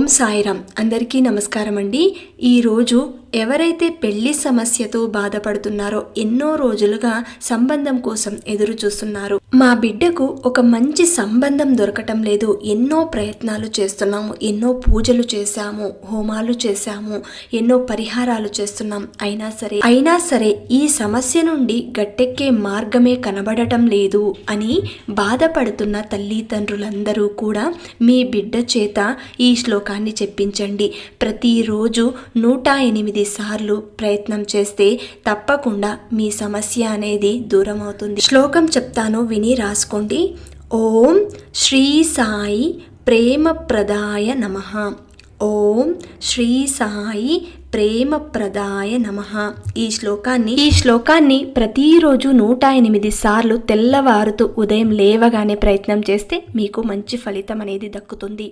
ఓం సాయిరామ్. అందరికీ నమస్కారం అండి ఈరోజు ఎవరైతే పెళ్ళి సమస్యతో బాధపడుతున్నారో ఎన్నో రోజులుగా సంబంధం కోసం ఎదురు చూస్తున్నారు. మా బిడ్డకు ఒక మంచి సంబంధం దొరకటం లేదు. ఎన్నో ప్రయత్నాలు చేస్తున్నాము. ఎన్నో పూజలు చేశాము. హోమాలు చేశాము. ఎన్నో పరిహారాలు చేస్తున్నాం. అయినా సరే అయినా సరే ఈ సమస్య నుండి గట్టెక్కే మార్గమే కనబడటం లేదు అని బాధపడుతున్న తల్లిదండ్రులందరూ కూడా మీ బిడ్డ చేత ఈ శ్లోకాన్ని చెప్పించండి. ప్రతిరోజు నూట ఎనిమిది సార్లు ప్రయత్నం చేస్తే తప్పకుండా మీ సమస్య అనేది దూరం అవుతుంది శ్లోకం చెప్తాను విని రాసుకోండి. ఓం శ్రీ సాయి ప్రేమప్రదాయ నమ. ఓం శ్రీ సాయి ప్రేమప్రదాయ నమ. ఈ శ్లోకాన్ని ఈ శ్లోకాన్ని ప్రతిరోజు నూట ఎనిమిది సార్లు తెల్లవారుతూ ఉదయం లేవగానే ప్రయత్నం చేస్తే మీకు మంచి ఫలితం అనేది దక్కుతుంది.